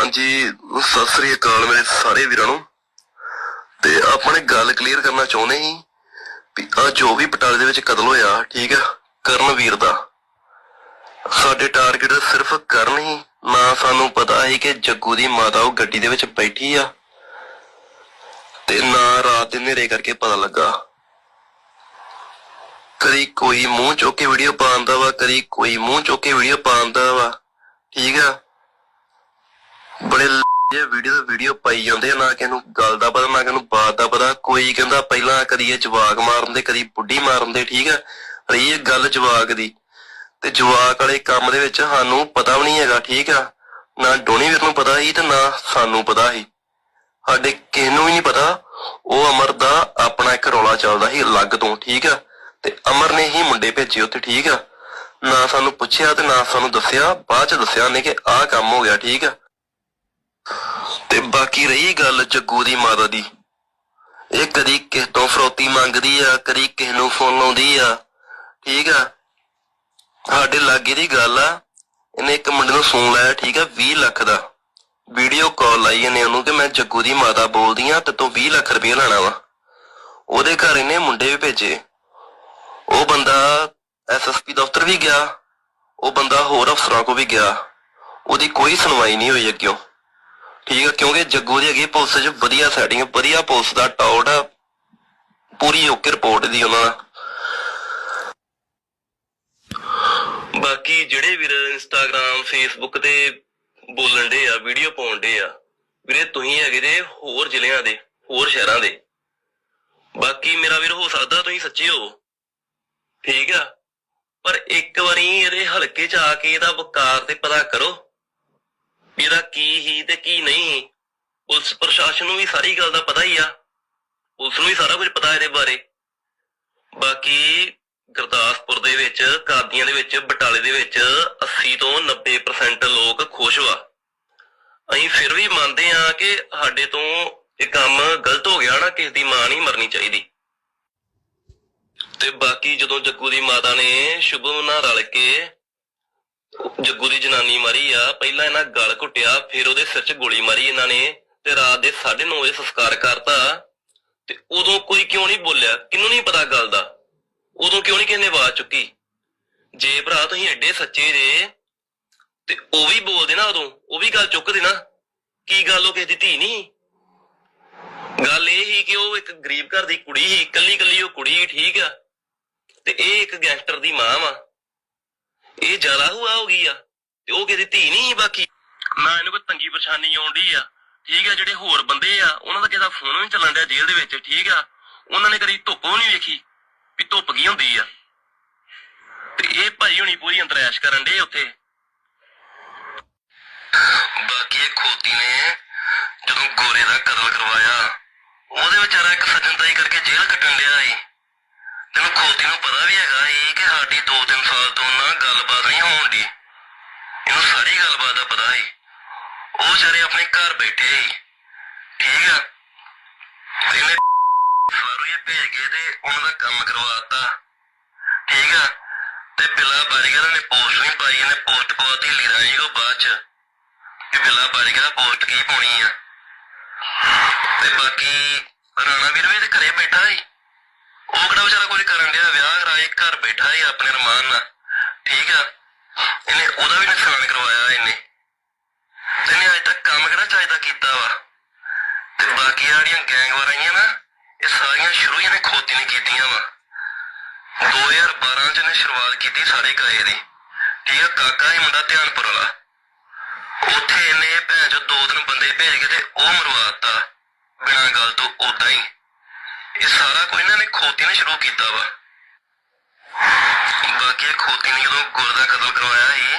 ਹਾਂਜੀ ਸਤਿ ਸ੍ਰੀ ਅਕਾਲ ਮੇਰੇ ਸਾਰੇ ਵੀਰਾਂ ਨੂੰ। ਤੇ ਆਪਾਂ ਗੱਲ ਕਲੀਅਰ ਕਰਨਾ ਚਾਹੁੰਦੇ ਸੀ ਵੀ ਆ ਜੋ ਵੀ ਬਟਾਲੇ ਦੇ ਵਿੱਚ ਕਤਲ ਹੋਇਆ, ਠੀਕ ਆ ਕਰਨਵੀਰ ਦਾ। ਸਾਡੇ ਟਾਰਗੇਟ ਸਿਰਫ ਕਰਨ ਹੀ, ਨਾ ਸਾਨੂੰ ਪਤਾ ਸੀ ਕਿ ਜੱਗੂ ਦੀ ਮਾਤਾ ਉਹ ਗੱਡੀ ਦੇ ਵਿੱਚ ਬੈਠੀ ਆ। ਤੇ ਨਾ ਰਾਤ ਦੇ ਹਨੇਰੇ ਕਰਕੇ ਪਤਾ ਲੱਗਾ। ਕਦੀ ਕੋਈ ਮੂੰਹ ਚੋਕੇ ਵੀਡੀਓ ਪਾਉਂਦਾ ਵਾ, ਕਦੀ ਕੋਈ ਮੂੰਹ ਚੁੱਕ ਵੀਡੀਓ ਪਾਉਂਦਾ ਵਾ, ਠੀਕ ਆ। ਬੜੇ ਇਹ ਵੀਡੀਓ ਵੀਡੀਓ ਪਾਈ ਜਾਂਦੇ ਆ, ਨਾ ਕਿ ਇਹਨੂੰ ਗੱਲ ਦਾ ਪਤਾ, ਨਾ ਕਿ ਇਹਨੂੰ ਬਾਤ ਦਾ ਪਤਾ। ਕੋਈ ਕਹਿੰਦਾ ਪਹਿਲਾਂ ਕਦੀ ਇਹ ਜਵਾਕ ਮਾਰਨ ਦੇ, ਕਦੀ ਬੁੱਢੀ ਮਾਰਨ ਦੇ, ਠੀਕ ਆ? ਰਹੀ ਇਹ ਗੱਲ ਜਵਾਕ ਦੀ। ਤੇ ਜਵਾਕ ਵਾਲੇ ਕੰਮ ਦੇ ਵਿੱਚ ਸਾਨੂੰ ਪਤਾ ਵੀ ਨਹੀਂ ਹੈਗਾ, ਠੀਕ ਆ? ਨਾ ਡੋਣੀ ਵੀਰ ਨੂੰ ਪਤਾ ਸੀ ਤੇ ਨਾ ਸਾਨੂੰ ਪਤਾ ਸੀ। ਸਾਡੇ ਕਿਸੇ ਨੂੰ ਵੀ ਨਹੀਂ ਪਤਾ, ਉਹ ਅਮਰ ਦਾ ਆਪਣਾ ਇੱਕ ਰੌਲਾ ਚੱਲਦਾ ਸੀ ਅਲੱਗ ਤੋਂ, ਠੀਕ ਆ? ਤੇ ਅਮਰ ਨੇ ਹੀ ਮੁੰਡੇ ਭੇਜੇ ਉੱਥੇ, ਠੀਕ ਆ? ਨਾ ਸਾਨੂੰ ਪੁੱਛਿਆ ਤੇ ਨਾ ਸਾਨੂੰ ਦੱਸਿਆ, ਬਾਅਦ ਚ ਦੱਸਿਆ ਨੇ ਕਿ ਆਹ ਕੰਮ ਹੋ ਗਿਆ, ਠੀਕ ਆ? ਤੇ ਬਾਕੀ ਰਹੀ ਗੱਲ ਜੱਗੂ ਦੀ ਮਾਤਾ ਦੀ। ਇਹ ਕਦੀ ਕਿਸ ਤੋਂ ਫਰੋਤੀ ਮੰਗਦੀ ਆ, ਕਦੀ ਕਿਸ ਨੂੰ ਫੋਨ ਲਾਉਂਦੀ ਆ। ਠੀਕ ਆ? ਸਾਡੇ ਲਾਗੇ ਦੀ ਗੱਲ ਆ, ਇਹਨੇ ਇੱਕ ਮੁੰਡੇ ਨੂੰ ਫੋਨ ਲਾਇਆ, ਠੀਕ ਆ 20 ਲੱਖ ਦਾ। ਵੀਡੀਓ ਕਾਲ ਲਾਈ ਇਹਨੇ ਉਹਨੂੰ ਕਿ ਮੈਂ ਜੱਗੂ ਦੀ ਮਾਤਾ ਬੋਲਦੀ ਆ, ਤੇ ਤੂੰ 20 ਲੱਖ ਰੁਪਏ ਲੈਣਾ ਵਾ। ਉਹਦੇ ਘਰ ਇਹਨੇ ਮੁੰਡੇ ਵੀ ਭੇਜੇ। ਉਹ ਬੰਦਾ ਐਸਐਸਪੀ ਦਫ਼ਤਰ ਵੀ ਗਿਆ, ਉਹ ਬੰਦਾ ਹੋਰ ਅਫਸਰਾਂ ਕੋ ਵੀ ਗਿਆ। ਉਹਦੀ ਕੋਈ ਸੁਣਵਾਈ ਨਹੀਂ ਹੋਈ ਅੱਗਿਓਂ। ਠੀਕ ਆ, ਕਿਉਂਕਿ ਜੱਗੂ ਦੀ ਹੈਗੀ ਪੁਲਿਸ 'ਚ ਵਧੀਆ ਸੈਟਿੰਗ ਵਧੀਆ ਪੁਲਿਸ ਦਾ ਟੌਟ ਆ। ਪੂਰੀ ਓਕੇ ਰਿਪੋਰਟ ਦੀ ਉਹਨਾਂ ਦਾ। ਬਾਕੀ ਜਿਹੜੇ ਵੀਰ ਇੰਸਟਾਗ੍ਰam ਫੇਸਬੁੱਕ ਤੇ ਬੋਲਣ ਦੇ ਆ ਵੀਡੀਓ ਪਾਉਣ ਦੇ ਆ, ਵੀਰੇ ਤੁਸੀਂ ਹੈਗੇ ਦੇ ਹੋਰ ਜ਼ਿਲ੍ਹਿਆਂ ਦੇ, ਹੋਰ ਸ਼ਹਿਰਾਂ ਦੇ। ਬਾਕੀ ਮੇਰਾ ਵੀਰ ਹੋ ਸਕਦਾ ਤੁਸੀਂ ਸੱਚੇ ਹੋ। ਠੀਕ ਆ? ਪਰ ਇੱਕ ਵਾਰੀ ਇਹਦੇ ਹਲਕੇ 'ਚ ਆ ਕੇ ਇਹਦਾ ਵਕਾਰ ਤੇ ਪਤਾ ਕਰੋ। ਵੀ ਇਹਦਾ ਕੀ ਹੀ ਤੇ ਕੀ ਨਹੀਂ ਪੁਲਿਸ ਪ੍ਰਸ਼ਾਸਨ ਨੂੰ ਵੀ ਸਾਰੀ ਗੱਲ ਦਾ ਪਤਾ ਹੀ ਆ। ਪੁਲਿਸ ਨੂੰ ਵੀ ਸਾਰਾ ਕੁਝ ਪਤਾ ਇਹਦੇ ਬਾਰੇ। ਬਾਕੀ ਗੁਰਦਾਸਪੁਰ ਦੇ ਵਿੱਚ, ਕਾਦੀਆਂ ਦੇ ਵਿੱਚ, ਬਟਾਲੇ ਦੇ ਵਿੱਚ 80 ਤੋਂ 90% ਲੋਕ ਖੁਸ਼ ਵਾ। ਅਸੀਂ ਫਿਰ ਵੀ ਮੰਨਦੇ ਆ ਕਿ ਸਾਡੇ ਤੋਂ ਇਹ ਕੰਮ ਗਲਤ ਹੋ ਗਿਆ ਨਾ, ਕਿਸੇ ਦੀ ਮਾਂ ਨਹੀਂ ਮਰਨੀ ਚਾਹੀਦੀ। ਤੇ ਬਾਕੀ ਜਦੋਂ ਜੱਗੂ ਦੀ ਮਾਤਾ ਨੇ ਸ਼ੁਭਮ ਨਾਲ ਰਲ ਕੇ ਜੱਗੂ ਦੀ ਜਨਾਨੀ ਮਾਰੀ ਆ, ਪਹਿਲਾਂ ਇਹਨਾਂ ਗਲ ਘੁੱਟਿਆ, ਫਿਰ ਉਹਦੇ ਸਿਰ 'ਚ ਗੋਲੀ ਮਾਰੀ ਇਹਨਾਂ ਨੇ ਤੇ ਰਾਤ ਦੇ 9:30 ਵਜੇ ਸੰਸਕਾਰ ਕਰਤਾ। ਤੇ ਉਦੋਂ ਕੋਈ ਕਿਉਂ ਨਹੀਂ ਬੋਲਿਆ? ਕਿਹਨੂੰ ਨਹੀਂ ਪਤਾ ਗੱਲ ਦਾ? ਉਦੋਂ ਕਿਉਂ ਨਹੀਂ ਕਿਸੇ ਨੇ ਆਵਾਜ਼ ਚੁੱਕੀ? ਜੇ ਭਰਾ ਤੁਸੀਂ ਐਡੇ ਸੱਚੇ ਜੇ, ਤੇ ਉਹ ਵੀ ਬੋਲਦੇ ਨਾ ਉਦੋਂ, ਉਹ ਵੀ ਗੱਲ ਚੁੱਕਦੇ ਨਾ। ਕੀ ਗੱਲ ਉਹ ਕਿਸੇ ਦੀ ਧੀ ਨਹੀਂ? ਗੱਲ ਇਹ ਹੀ ਕਿ ਉਹ ਇੱਕ ਗਰੀਬ ਘਰ ਦੀ ਕੁੜੀ ਸੀ ਇਕੱਲੀ ਇਕੱਲੀ ਉਹ ਕੁੜੀ ਠੀਕ ਆ। ਤੇ ਇਹ ਇੱਕ ਗੈਂਗਸਟਰ ਦੀ ਮਾਂ ਵਾ। ਇਹ ਜ਼ਿਆਦਾ ਹੁਆ ਹੋ ਗਈ ਆ ਤੇ ਉਹ ਕਿਹਦੀ ਧੀ ਨਹੀਂ ਬਾਕੀ। ਨਾ ਇਹਨੂੰ ਕੋਈ ਤੰਗੀ ਪਰੇਸ਼ਾਨੀ ਆਉਂਦੀ ਆ। ਠੀਕ ਆ ਜਿਹੜੇ ਹੋਰ ਬੰਦੇ ਆ ਉਹਨਾਂ ਦਾ ਕਿਸੇ ਦਾ ਫੋਨ ਵੀ ਚੱਲਣ ਡਿਆ ਜੇਲ੍ਹ ਦੇ ਵਿੱਚ ਠੀਕ ਆ। ਉਹਨਾਂ ਨੇ ਕਦੀ ਧੁੱਪ ਵੀ ਨਹੀਂ ਵੇਖੀ ਵੀ ਧੁੱਪ ਕੀ ਹੁੰਦੀ ਆ। ਤੇ ਇਹ ਭਾਈ ਹੁਣੀ ਪੂਰੀ ਅੰਤਰੈਸ਼ ਕਰਨ ਦੇ ਉੱਥੇ। ਬਾਕੀ ਇਹ ਖੋਤੀ ਨੇ ਜਦੋਂ ਗੋਰੇ ਦਾ ਕਤਲ ਕਰਵਾਇਆ ਉਹਦੇ ਵਿਚਾਰਾ ਇੱਕ ਸੱਜਣਤਾਈ ਕਰਕੇ ਜੇਲ੍ਹ ਕੱਟਣ ਡਿਆ ਸੀ। ਤੈਨੂੰ ਖੋਤੀ ਨੂੰ ਪਤਾ ਵੀ ਹੈਗਾ ਸੀ ਕਿ ਸਾਡੀ 2-3 ਸਾਲ ਤੋਂ ਨਾ ਗੱਲਬਾਤ ਨਹੀਂ ਹੋਣ ਦੀ। ਇਹਨੂੰ ਸਾਰੀ ਗੱਲਬਾਤ ਦਾ ਪਤਾ ਸੀ। ਉਹ ਵਿਚਾਰੇ ਆਪਣੇ ਘਰ ਬੈਠੇ ਸੀ। ਠੀਕ ਆ? ਤੇ ਇਹਨੇ ਸਾਰੂ ਇਹ ਭੇਜ ਕੇ ਤੇ ਉਹਨਾਂ ਦਾ ਕੰਮ ਕਰਵਾਤਾ ਠੀਕ ਆ? ਤੇ ਬਿਲਾ ਬਾਰੀਗਾ ਨੇ ਪੋਸਟ ਨਹੀਂ ਪਾਈ, ਇਹਨੇ ਪੋਸਟ ਪਾਤੀ ਲੀਰਾ ਜੀ ਉਹ ਬਾਅਦ ਚ। ਕਿ ਬਿੱਲਾ ਬਾਰੀਗਾ ਪੋਸਟ ਕੀ ਪਾਉਣੀ ਆ? ਤੇ ਬਾਕੀ ਰਾਣਾ ਵੀਰ ਵੀ ਤੇ ਘਰੇ ਬੈਠਾ ਸੀ। ਉਹ ਕਿਹੜਾ ਵਿਚਾਰਾ ਕੁਝ ਕਰਨ ਡਿਆ, ਵਿਆਹ ਕਰਾਏ ਘਰ ਬੈਠਾ ਸੀ ਆਪਣੇ ਰਮਾਨ ਨਾਲ। ਠੀਕ ਆ? ਇਹਨੇ ਉਹਦਾ ਵੀ ਨੁਕਸਾਨ ਕਰਵਾਇਆ ਇਹਨੇ। ਇਹਨੇ ਅਜੇ ਤੱਕ ਕੰਮ ਕਿਹੜਾ ਚਾਹੀਦਾ ਕੀਤਾ ਵਾ? ਤੇ ਬਾਕੀ ਜਿਹੜੀਆਂ ਗੈਂਗ ਵਾਰਾਈਆਂ ਨਾ, ਇਹ ਸਾਰੀਆਂ ਸ਼ੁਰੂ ਇਹਨੇ ਖੋਤੀ ਨੇ ਕੀਤੀਆਂ ਵਾ। 2012 ਚ ਇਹਨੇ ਸ਼ੁਰੂਆਤ ਕੀਤੀ ਸਾਰੇ ਕਾਏ ਦੀ। ਠੀਕ ਆ? ਕਾਕਾ ਹੀ ਮੁੰਡਾ ਧਿਆਨਪੁਰ ਵਾਲਾ। ਉੱਥੇ ਇਹਨੇ ਭੈਣ ਚੋ ਦੋ ਤਿੰਨ ਬੰਦੇ ਭੇਜ ਕੇ ਤੇ ਉਹ ਮਰਵਾਤਾ, ਬਿਨਾਂ ਗੱਲ ਤੋਂ ਉਦਾਂ ਹੀ। ਇਹ ਸਾਰਾ ਕੁਝ ਇਹਨਾਂ ਨੇ ਖੋਤੀ ਨੇ ਸ਼ੁਰੂ ਕੀਤਾ ਵਾ। ਬਾਕੀ ਖੋਤੀ ਨੇ ਜਦੋਂ ਗੁਰ ਦਾ ਕਤਲ ਕਰਵਾਇਆ ਸੀ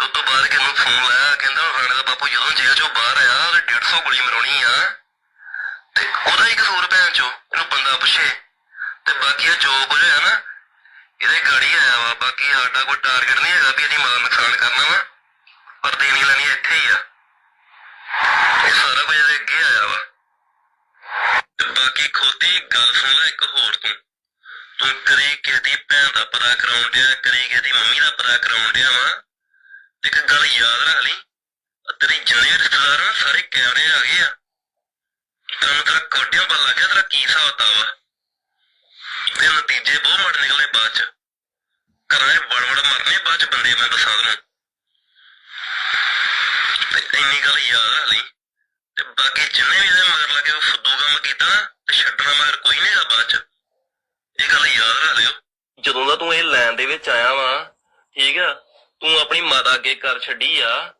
ਉਸ ਤੋਂ ਬਾਅਦ ਕਿਹਨੂੰ ਫੋਨ ਲਾਇਆ, ਕਹਿੰਦਾ ਰਾਣੇ ਦਾ ਬਾਪੂ ਜਦੋਂ ਜੇਲ੍ਹ ਚੋਂ ਬਾਹਰ ਆਇਆ, ਉਹਦੇ 150 ਗੋਲੀ ਮਰਾਉਣੀ ਆ। ਤੇ ਉਹਦਾ ਹੀ ਕਸੂਰ ਭੈਣ ਚੋ, ਇਹਨੂੰ ਬੰਦਾ ਪੁੱਛੇ। ਤੇ ਬਾਕੀ ਇਹ ਜੋ ਕੁਝ ਹੋਇਆ ਨਾ, ਇਹਦੇ ਗਾੜੀ ਆਇਆ ਵਾ। ਬਾਕੀ ਸਾਡਾ ਕੋਈ ਟਾਰਗੇਟ ਨਹੀਂ ਹੈਗਾ ਵੀ ਇਹਦੀ ਮਾਂ ਨੁਕਸਾਨ ਕਰਨਾ ਵਾ, ਪਰ ਦੇਣੀ ਲੈਣੀ ਇੱਥੇ ਹੀ ਆ। ਇਹ ਸਾਰਾ ਕੁਝ ਇਹਦੇ ਅੱਗੇ ਆਇਆ ਵਾ ਤੇ ਬਾਕੀ ਖੋਤੀ ਗੱਲ ਸੁਣ ਲੈ ਇੱਕ ਹੋਰ ਤੂੰ। ਤੂੰ ਕਰੀ ਕਿਸੇ ਭੈਣ ਦਾ ਪਤਾ ਕਰਾਉਣ ਡਿਆ ਕਰੀ ਕਿਸੇ ਮੰਮੀ ਦਾ ਪਤਾ ਕਰਾਉਣ ਡਿਆ ਵਾ। ਇੱਕ ਗੱਲ ਯਾਦ ਰੱਖ ਲਈ ਤੇਰੀ ਜਿੰਨੇ ਰਿਸ਼ਤੇਦਾਰ ਆ, ਸਾਰੇ ਕੈਮਰੇ ਆ ਗਏ ਆ। ਤੈਨੂੰ ਤੇਰਾ ਕੋਟਿਆਂ ਪਾ ਲੱਗ ਤੇਰਾ ਕੀ ਹਿਸਾਬ ਵਾ ਤੇ ਨਤੀਜੇ ਬਹੁਤ ਮਾੜੇ ਨਿਕਲੇ ਬਾਅਦ ਚ। ਘਰਾਂ ਦੇ ਵੜ ਵੜ ਮਰਨੇ ਬਾਅਦ ਚ ਬੰਦੇ ਮੈਂ ਦੱਸਾਂ ਤੈਨੂੰ ਇੰਨੀ ਗੱਲ ਯਾਦ ਰੱਖ ਲਈ, ਤੇ ਬਾਕੀ ਜਿੰਨੇ ਵੀ ਇਹਦੇ ਮਗਰ ਲੱਗੇ ਉਹ ਫੁੱਦੂ ਕੰਮ ਕੀਤਾ ਨਾ ਤੇ ਛੱਡਣਾ ਮਗਰ ਕੋਈ ਨਹੀਂਗਾ ਬਾਅਦ ਚ। ਇਹ ਗੱਲ ਯਾਦ ਰੱਖ ਲਿਓ। ਜਦੋਂ ਦਾ ਤੂੰ ਇਹ ਲੈਣ ਦੇ ਵਿੱਚ ਆਇਆ ਵਾ, ਠੀਕ ਆ, ਤੂੰ ਆਪਣੀ ਮਾਤਾ ਅੱਗੇ ਕਰ ਛੱਡੀ ਆ,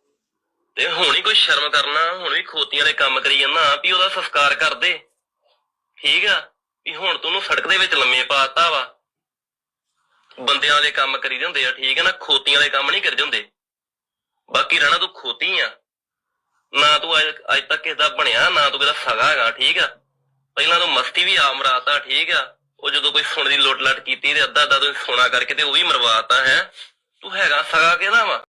ਤੇ ਹੁਣ ਹੀ ਕੋਈ ਸ਼ਰਮ ਕਰਨਾ, ਹੁਣ ਵੀ ਖੋਤੀਆਂ ਦੇ ਕੰਮ ਕਰੀ ਜਾਂਦਾ, ਵੀ ਉਹਦਾ ਸੰਸਕਾਰ ਕਰ ਦੇ। ਠੀਕ ਆ, ਵੀ ਹੁਣ ਤੂੰ ਉਹਨੂੰ ਸੜਕ ਦੇ ਵਿੱਚ ਲੰਮੇ ਪਾਤਾ ਵਾ। ਬੰਦਿਆਂ ਦੇ ਕੰਮ ਕਰੀਦੇ ਹੁੰਦੇ ਆ, ਠੀਕ ਆ ਨਾ, ਖੋਤੀਆਂ ਦੇ ਕੰਮ ਨਹੀਂ ਕਰਦੇ ਹੁੰਦੇ। ਬਾਕੀ ਰਹਿਣਾ ਤੂੰ ਖੋਤੀ ਆ। ਨਾ ਤੂੰ ਅੱਜ ਅੱਜ ਤੱਕ ਕਿਸੇ ਦਾ ਬਣਿਆ, ਨਾ ਤੂੰ ਕਿਹਦਾ ਸਗਾ ਹੈਗਾ, ਠੀਕ ਆ। ਪਹਿਲਾਂ ਤੂੰ ਮਸਤੀ ਵੀ ਆ ਮਰਾਤਾ ਠੀਕ ਆ। ਉਹ ਜਦੋਂ ਕੋਈ ਸੁਣ ਦੀ ਲੁੱਟ ਲੱਟ ਕੀਤੀ ਤੇ ਅੱਧਾ ਅੱਧਾ ਤੂੰ ਸੋਨਾ ਕਰਕੇ ਤੇ ਉਹ ਵੀ ਮਰਵਾਤਾ, ਹੈ। ਤੂੰ ਹੈਗਾ, ਸਗਾ ਕਿਹਦਾ ਵਾ?